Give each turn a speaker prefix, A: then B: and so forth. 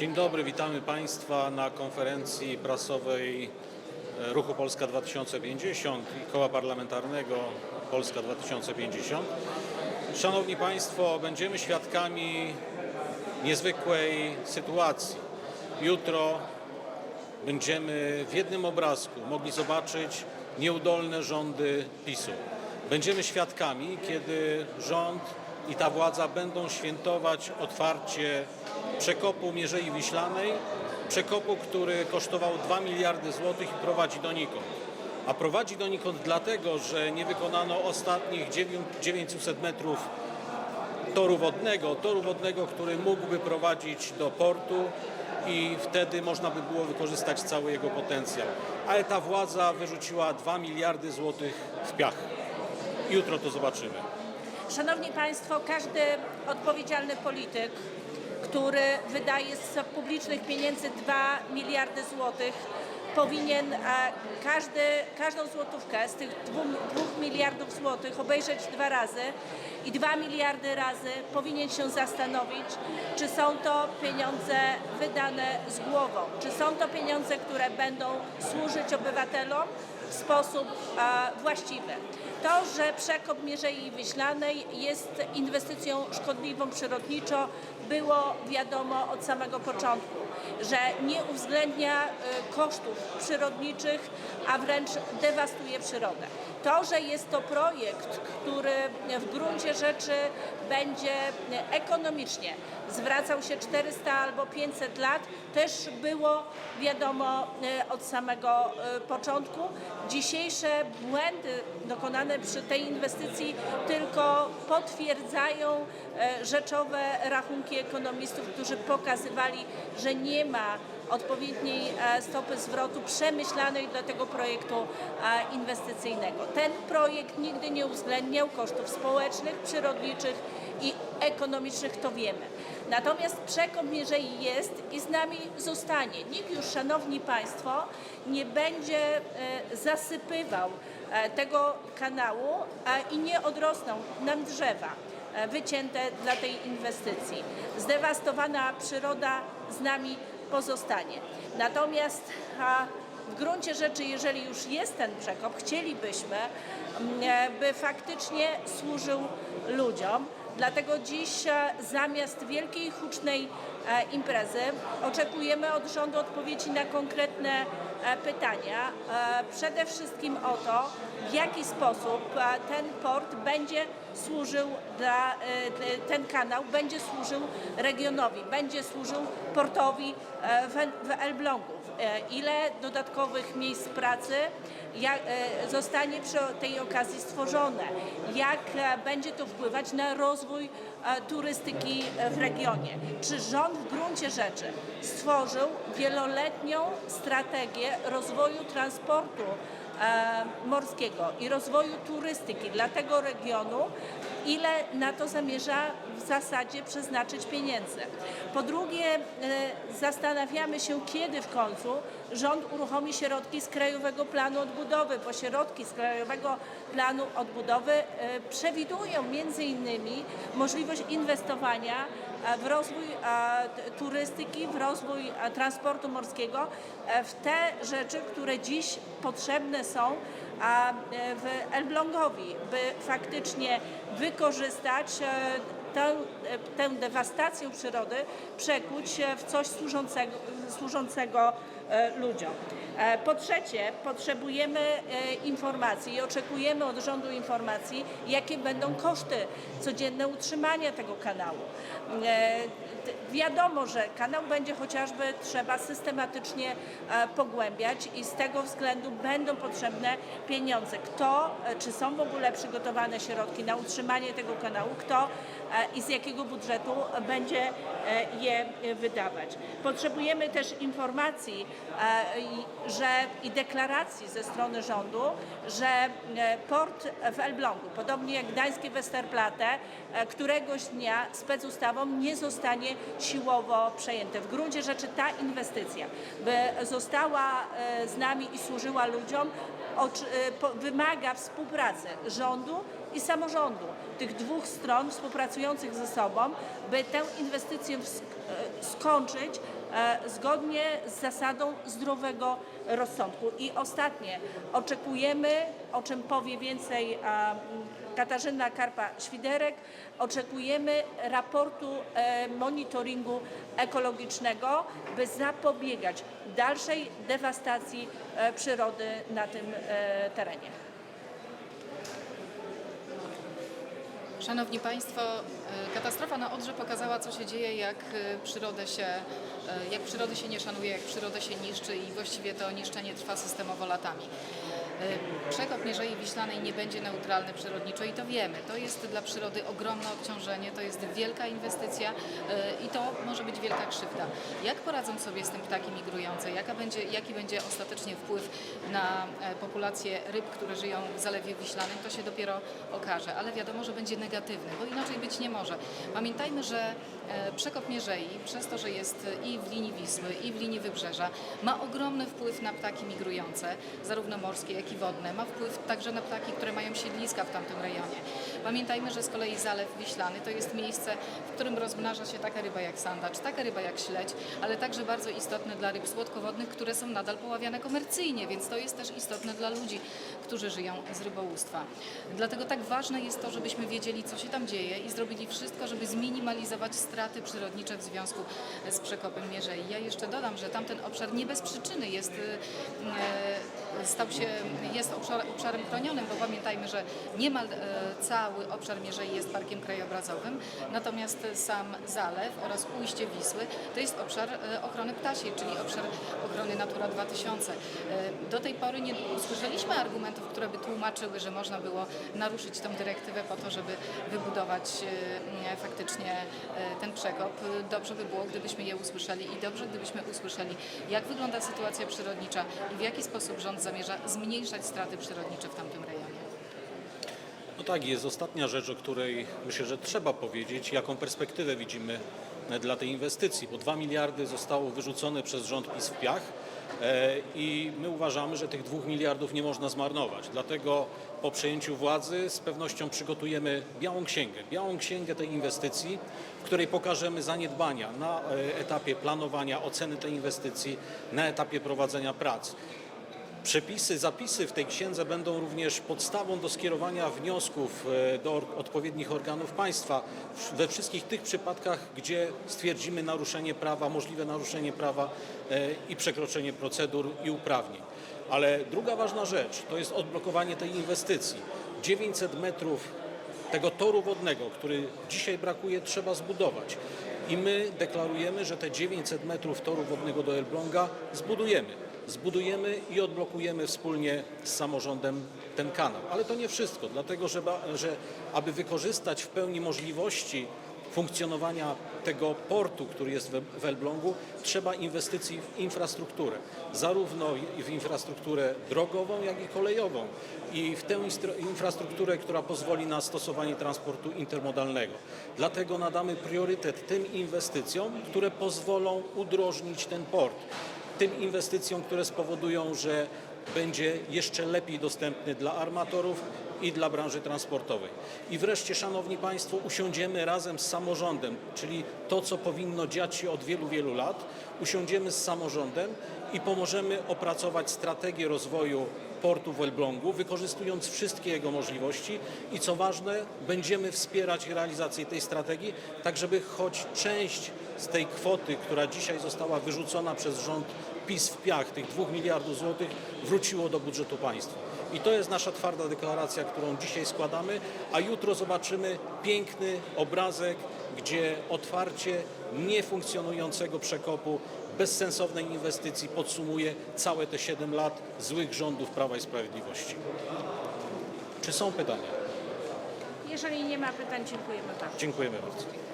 A: Dzień dobry, witamy Państwa na konferencji prasowej e, Ruchu Polska 2050 i Koła Parlamentarnego Polska 2050. Szanowni Państwo, będziemy świadkami niezwykłej sytuacji. Jutro będziemy w jednym obrazku mogli zobaczyć nieudolne rządy PiSu. Będziemy świadkami, kiedy rząd i ta władza będą świętować otwarcie przekopu Mierzei Wiślanej, przekopu, który kosztował 2 miliardy złotych i prowadzi donikąd. A prowadzi donikąd dlatego, że nie wykonano ostatnich 900 metrów toru wodnego, toru wodnego, który mógłby prowadzić do portu i wtedy można by było wykorzystać cały jego potencjał. Ale ta władza wyrzuciła 2 miliardy złotych w piach. Jutro to zobaczymy.
B: Szanowni Państwo, każdy odpowiedzialny polityk, który wydaje z publicznych pieniędzy 2 miliardy złotych, powinien e, każdy, każdą złotówkę z tych 2, miliardów złotych obejrzeć dwa razy i 2 miliardy razy powinien się zastanowić, czy są to pieniądze wydane z głową, czy są to pieniądze, które będą służyć obywatelom w sposób e, właściwy. To, że przekop Mierzei Wiślanej jest inwestycją szkodliwą przyrodniczo, było wiadomo od samego początku, że nie uwzględnia e, kosztów przyrodniczych, a wręcz dewastuje przyrodę. To, że jest to projekt, który w gruncie rzeczy będzie ekonomicznie zwracał się 400 albo 500 lat, też było wiadomo e, od samego e, początku. Dzisiejsze błędy dokonane przy tej inwestycji tylko potwierdzają e, rzeczowe rachunki ekonomistów, którzy pokazywali, że nie ma odpowiedniej e, stopy zwrotu przemyślanej dla tego projektu e, inwestycyjnego. Ten projekt nigdy nie uwzględniał kosztów społecznych, przyrodniczych i ekonomicznych, to wiemy. Natomiast przekop Mierzei jest i z nami zostanie. Nikt już, Szanowni Państwo, nie będzie e, zasypywał tego kanału i nie odrosną nam drzewa wycięte dla tej inwestycji. Zdewastowana przyroda z nami pozostanie. Natomiast w gruncie rzeczy, jeżeli już jest ten przekop, chcielibyśmy, mm, e, by faktycznie służył ludziom. Dlatego dziś e, zamiast wielkiej, hucznej e, imprezy oczekujemy od rządu odpowiedzi na konkretne pytania. Przede wszystkim o to, w jaki sposób ten port będzie służył dla, e, te- ten kanał będzie służył regionowi, będzie służył portowi e, w El- w Elblągu. E, Ile dodatkowych miejsc pracy zostanie przy tej okazji stworzone? Jak będzie to wpływać na rozwój turystyki w regionie? Czy rząd w gruncie rzeczy stworzył wieloletnią strategię rozwoju transportu morskiego i rozwoju turystyki dla tego regionu, ile na to zamierza w zasadzie przeznaczyć pieniędzy. Po drugie, e, zastanawiamy się, kiedy w końcu rząd uruchomi środki z Krajowego Planu Odbudowy, bo środki z Krajowego Planu Odbudowy e, przewidują między innymi możliwość inwestowania e, w rozwój turystyki, w rozwój transportu morskiego, w te rzeczy, które dziś potrzebne są w Elblągowi, by faktycznie wykorzystać tę, e, tę dewastację przyrody, przekuć e, w coś służącego, służącego e, ludziom. Po trzecie, potrzebujemy informacji i oczekujemy od rządu informacji, jakie będą koszty codzienne utrzymania tego kanału. Wiadomo, że kanał będzie chociażby trzeba systematycznie pogłębiać i z tego względu będą potrzebne pieniądze. Kto, czy są w ogóle przygotowane środki na utrzymanie tego kanału, kto i z jakiego budżetu będzie e, je e, wydawać. Potrzebujemy też informacji e, że, i deklaracji ze strony rządu, że e, port w Elblągu, podobnie jak gdańskie Westerplatte, e, któregoś dnia specustawą nie zostanie siłowo przejęte. W gruncie rzeczy ta inwestycja, by została e, z nami i służyła ludziom, e, wymaga współpracy rządu i samorządu. Tych dwóch stron współpracujących ze sobą, by tę inwestycję e, skończyć e, zgodnie z zasadą zdrowego rozsądku. I ostatnie, oczekujemy, o czym powie więcej Katarzyna Karpa-Świderek, oczekujemy raportu e, monitoringu ekologicznego, by zapobiegać dalszej dewastacji przyrody na tym terenie.
C: Szanowni Państwo, e, katastrofa na Odrze pokazała, co się dzieje, jak e, przyrodę się, e, jak przyrody się nie szanuje, jak przyrodę się niszczy i właściwie to niszczenie trwa systemowo latami. E, Przekop Mierzei Wiślanej nie będzie neutralny przyrodniczo i to wiemy. To jest dla przyrody ogromne obciążenie, to jest wielka inwestycja e, i to może być wielka krzywda. Jak poradzą sobie z tym ptaki migrujące? Jaka będzie, jaki będzie ostatecznie wpływ na e, populację ryb, które żyją w Zalewie Wiślanym, to się dopiero okaże, ale wiadomo, że będzie negatywny, bo inaczej być nie może. Pamiętajmy, że przekop Mierzei, przez to, że jest i w linii Wisły, i w linii Wybrzeża, ma ogromny wpływ na ptaki migrujące, zarówno morskie, jak i wodne. Ma wpływ także na ptaki, które mają siedliska w tamtym rejonie. Pamiętajmy, że z kolei Zalew Wiślany to jest miejsce, w którym rozmnaża się taka ryba jak sandacz, taka ryba jak śledź, ale także bardzo istotne dla ryb słodkowodnych, które są nadal poławiane komercyjnie, więc to jest też istotne dla ludzi, którzy żyją z rybołówstwa. Dlatego tak ważne jest to, żebyśmy wiedzieli, co się tam dzieje i zrobili wszystko, żeby zminimalizować straty przyrodnicze w związku z przekopem Mierzei. Ja jeszcze dodam, że tamten obszar nie bez przyczyny jest, e, stał się, jest obszar, obszarem chronionym, bo pamiętajmy, że niemal e, cały obszar Mierzei jest parkiem krajobrazowym, natomiast sam zalew oraz ujście Wisły to jest obszar e, ochrony ptasiej, czyli obszar ochrony Natura 2000. E, Do tej pory nie usłyszeliśmy argumentów, które by tłumaczyły, że można było naruszyć tą dyrektywę po to, żeby wybudować faktycznie ten przekop. Dobrze by było, gdybyśmy je usłyszeli i dobrze, gdybyśmy usłyszeli, jak wygląda sytuacja przyrodnicza i w jaki sposób rząd zamierza zmniejszać straty przyrodnicze w tamtym rejonie.
A: No tak, jest ostatnia rzecz, o której myślę, że trzeba powiedzieć, jaką perspektywę widzimy e, dla tej inwestycji, bo 2 miliardy zostało wyrzucone przez rząd PiS w piach e, i my uważamy, że tych 2 miliardów nie można zmarnować. Dlatego po przejęciu władzy z pewnością przygotujemy białą księgę, białą księgę tej inwestycji, w której pokażemy zaniedbania na e, etapie planowania, oceny tej inwestycji, na etapie prowadzenia prac. Przepisy, zapisy w tej księdze będą również podstawą do skierowania wniosków e, do odpowiednich organów państwa we wszystkich tych przypadkach, gdzie stwierdzimy naruszenie prawa, możliwe naruszenie prawa e, i przekroczenie procedur i uprawnień. Ale druga ważna rzecz to jest odblokowanie tej inwestycji. 900 metrów tego toru wodnego, który dzisiaj brakuje, trzeba zbudować. I my deklarujemy, że te 900 metrów toru wodnego do Elbląga zbudujemy. Zbudujemy i odblokujemy wspólnie z samorządem ten kanał. Ale to nie wszystko, dlatego że, że aby wykorzystać w pełni możliwości funkcjonowania tego portu, który jest w Elblągu, trzeba inwestycji w infrastrukturę. Zarówno w infrastrukturę drogową, jak i kolejową. I w tę infrastrukturę, która pozwoli na stosowanie transportu intermodalnego. Dlatego nadamy priorytet tym inwestycjom, które pozwolą udrożnić ten port tym inwestycjom, które spowodują, że będzie jeszcze lepiej dostępny dla armatorów i dla branży transportowej. I wreszcie, Szanowni Państwo, usiądziemy razem z samorządem, czyli to, co powinno dziać się od wielu, wielu lat, usiądziemy z samorządem i pomożemy opracować strategię rozwoju portu w Elblągu, wykorzystując wszystkie jego możliwości i co ważne, będziemy wspierać realizację tej strategii, tak żeby choć część z tej kwoty, która dzisiaj została wyrzucona przez rząd PiS w piach, tych 2 miliardów złotych, wróciło do budżetu państwa. I to jest nasza twarda deklaracja, którą dzisiaj składamy, a jutro zobaczymy piękny obrazek, gdzie otwarcie niefunkcjonującego przekopu, bezsensownej inwestycji podsumuje całe te 7 lat złych rządów Prawa i Sprawiedliwości. Czy są pytania?
B: Jeżeli nie ma pytań, dziękujemy bardzo.
A: Dziękujemy bardzo.